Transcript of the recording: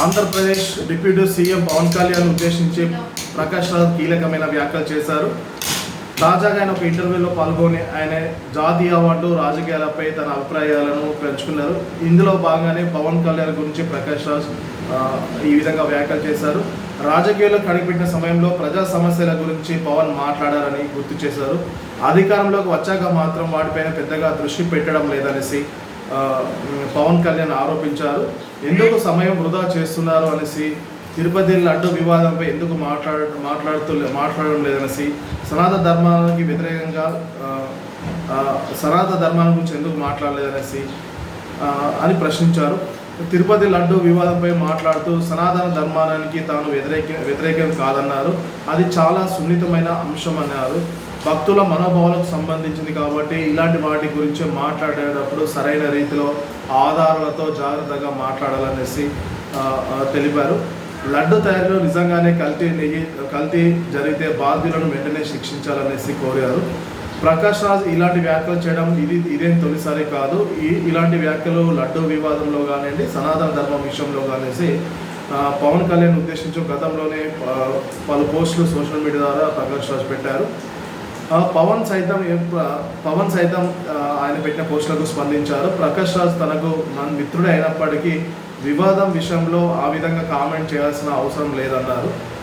Andhra Pradesh deputy CM Pawan Kalyan ఉద్దేశించి ప్రకాష్ రాజ్ కీలకమైన వ్యాఖ్యలు చేశారు. తాజాగా ఆయన ఒక ఇంటర్వ్యూలో పాల్గొని ఆయన జాతీయ అవార్డు రాజకీయాలపై తన అభిప్రాయాలను పెంచుకున్నారు. ఇందులో భాగంగానే పవన్ కళ్యాణ్ గురించి ప్రకాష్ రాజ్ ఈ విధంగా వ్యాఖ్యలు చేశారు. రాజకీయాల్లో కనిపెట్టిన సమయంలో ప్రజా సమస్యల గురించి పవన్ మాట్లాడారని గుర్తు చేశారు. అధికారంలోకి వచ్చాక మాత్రం వాటిపైన పెద్దగా దృష్టి పెట్టడం లేదనేసి పవన్ కళ్యాణ్ ఆరోపించారు. ఎందుకు సమయం వృధా చేస్తున్నారు అనేసి తిరుపతి లడ్డు వివాదంపై ఎందుకు మాట్లాడ మాట్లాడుతూ మాట్లాడడం లేదనేసి సనాతన ధర్మానికి వ్యతిరేకంగా సనాతన ధర్మాల గురించి ఎందుకు మాట్లాడలేదనేసి అని ప్రశ్నించారు. తిరుపతి లడ్డు వివాదంపై మాట్లాడుతూ సనాతన ధర్మానికి తాను వ్యతిరేక వ్యతిరేకం కాదన్నారు. అది చాలా సున్నితమైన అంశం అన్నారు. భక్తుల మనోభావాలకు సంబంధించింది కాబట్టి ఇలాంటి వాటి గురించి మాట్లాడేటప్పుడు సరైన రీతిలో ఆధారాలతో జాగ్రత్తగా మాట్లాడాలనేసి తెలిపారు. లడ్డు తయారీలో నిజంగానే కల్తీ నెయ్యి కల్తీ జరిగితే బాధ్యులను వెంటనే శిక్షించాలనేసి కోరారు. ప్రకాష్ రాజ్ ఇలాంటి వ్యాఖ్యలు చేయడం ఇది ఇదేం తొలిసారి కాదు. ఈ ఇలాంటి వ్యాఖ్యలు లడ్డు వివాదంలో కానివ్వండి సనాతన ధర్మం విషయంలో కానిసి పవన్ కళ్యాణ్ ఉద్దేశించి గతంలోనే పలు పోస్టులు సోషల్ మీడియా ద్వారా ప్రకాష్ రాజ్ పెట్టారు. పవన్ సైతం ఎప్ప- పవన్ సైతం ఆయన పెట్టిన పోస్టులకు స్పందించారు. ప్రకాష్ రాజ్ తనకు మన మిత్రుడే అయినప్పటికీ వివాదం విషయంలో ఆ విధంగా కామెంట్ చేయాల్సిన అవసరం లేదన్నారు.